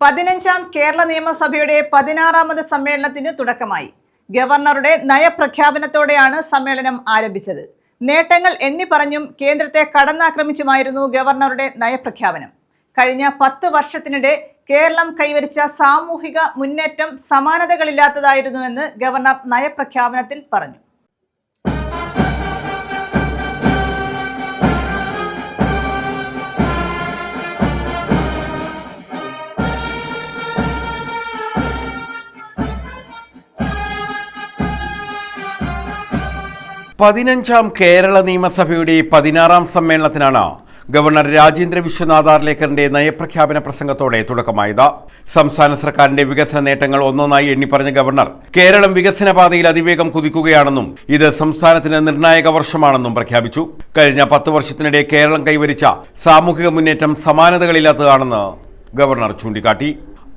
പതിനഞ്ചാം കേരള നിയമസഭയുടെ പതിനാറാമത് സമ്മേളനത്തിന് തുടക്കമായി. ഗവർണറുടെ നയപ്രഖ്യാപനത്തോടെയാണ് സമ്മേളനം ആരംഭിച്ചത്. നേട്ടങ്ങൾ എണ്ണി പറഞ്ഞും കേന്ദ്രത്തെ കടന്നാക്രമിച്ചുമായിരുന്നു ഗവർണറുടെ നയപ്രഖ്യാപനം. കഴിഞ്ഞ പത്ത് വർഷത്തിനിടെ കേരളം കൈവരിച്ച സാമൂഹിക മുന്നേറ്റം സമാനതകളില്ലാത്തതായിരുന്നുവെന്ന് ഗവർണർ നയപ്രഖ്യാപനത്തിൽ പറഞ്ഞു. പതിനഞ്ചാം കേരള നിയമസഭയുടെ പതിനാറാം സമ്മേളനത്തിനാണ് ഗവർണർ രാജേന്ദ്ര വിശ്വനാഥ് ആർലേക്കറിന്റെ നയപ്രഖ്യാപന പ്രസംഗത്തോടെ തുടക്കമായത്. സംസ്ഥാന സർക്കാരിന്റെ വികസന നേട്ടങ്ങൾ ഒന്നൊന്നായി എണ്ണിപ്പറഞ്ഞ ഗവർണർ കേരളം വികസന പാതയിൽ അതിവേഗം കുതിക്കുകയാണെന്നും ഇത് സംസ്ഥാനത്തിന് നിർണായക വർഷമാണെന്നും പ്രഖ്യാപിച്ചു. കഴിഞ്ഞ പത്ത് വർഷത്തിനിടെ കേരളം കൈവരിച്ച സാമൂഹിക മുന്നേറ്റം സമാനതകളില്ലാത്തതാണെന്ന് ഗവർണർ ചൂണ്ടിക്കാട്ടി.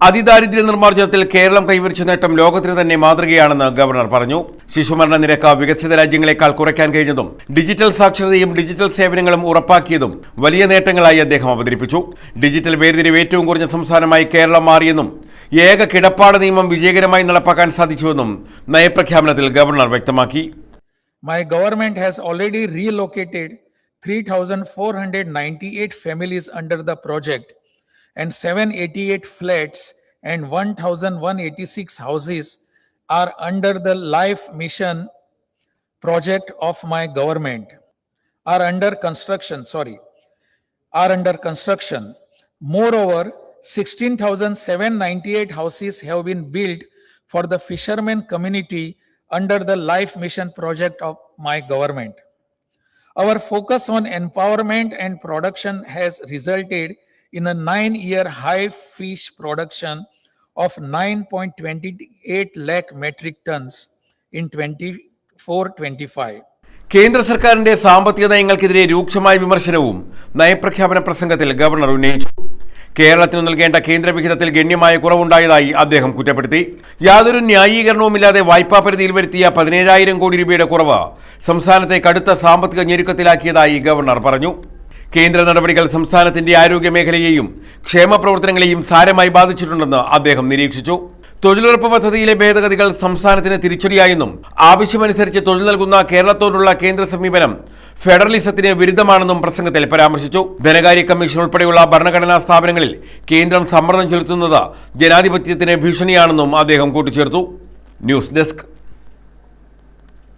അതിദാരിദ്ര്യ നിർമ്മാർജനത്തിൽ കേരളം കൈവരിച്ച നേട്ടം ലോകത്തിന് തന്നെ മാതൃകയാണെന്ന് ഗവർണർ പറഞ്ഞു. ശിശുമരണ നിരക്ക് വികസിത രാജ്യങ്ങളെക്കാൾ കുറയ്ക്കാൻ കഴിഞ്ഞതും ഡിജിറ്റൽ സാക്ഷരതയും ഡിജിറ്റൽ സേവനങ്ങളും ഉറപ്പാക്കിയതും വലിയ നേട്ടങ്ങളായി അദ്ദേഹം അവതരിപ്പിച്ചു. ഡിജിറ്റൽ വേർതിരിവ് ഏറ്റവും കുറഞ്ഞ സംസ്ഥാനമായി കേരളം മാറിയെന്നും ഏക കിടപ്പാട് നിയമം വിജയകരമായി നടപ്പാക്കാൻ സാധിച്ചുവെന്നും നയപ്രഖ്യാപനത്തിൽ ഗവർണർ വ്യക്തമാക്കി. My government has already relocated 3,498 families under the project. And 788 flats and 1,186 houses are under the life mission project of my government. Are under construction sorry. Are under construction. Moreover 16798 houses have been built for the fishermen community under the life mission project of my government. Our focus on empowerment and production has resulted in a nine year high fish production of 9.28 lakh metric tons in 24 25 കേന്ദ്ര സർക്കാരിന്റെ സാമ്പത്തിക നയങ്ങൾക്കെതിരെ രൂക്ഷമായ വിമർശനവും നയപ്രഖ്യാപന പ്രസംഗത്തിൽ governor ഉന്നയിച്ചു. കേരളത്തിന് നൽകേണ്ട കേന്ദ്രവിഹിതത്തിൽ ഗണ്യമായ കുറവുണ്ടായതായി അദ്ദേഹം കുറ്റപ്പെടുത്തി. യാതൊരു ന്യായീകരണവുമില്ലാതെ വായ്പാ പരിധിയിൽ വരുത്തിയ പതിനേഴായിരം കോടി രൂപയുടെ കുറവ് സംസ്ഥാനത്തെ കടുത്ത സാമ്പത്തിക ഞെരുക്കത്തിലാക്കിയതായി ഗവർണർ പറഞ്ഞു. കേന്ദ്ര നടപടികൾ സംസ്ഥാനത്തിന്റെ ആരോഗ്യ മേഖലയെയും ക്ഷേമ പ്രവർത്തനങ്ങളെയും സാരമായി ബാധിച്ചിട്ടുണ്ടെന്ന് അദ്ദേഹം നിരീക്ഷിച്ചു. തൊഴിലുറപ്പ് പദ്ധതിയിലെ ഭേദഗതികൾ സംസ്ഥാനത്തിന് തിരിച്ചടിയായെന്നും ആവശ്യമനുസരിച്ച് തൊഴിൽ നൽകുന്ന കേരളത്തോടുള്ള കേന്ദ്ര സമീപനം ഫെഡറലിസത്തിന് വിരുദ്ധമാണെന്നും പ്രസംഗത്തിൽ പരാമർശിച്ചു. ധനകാര്യ കമ്മീഷൻ ഉൾപ്പെടെയുള്ള ഭരണഘടനാ സ്ഥാപനങ്ങളിൽ കേന്ദ്രം സമ്മർദ്ദം ചെലുത്തുന്നത് ജനാധിപത്യത്തിന് ഭീഷണിയാണെന്നും അദ്ദേഹം കൂട്ടിച്ചേർത്തു. News desk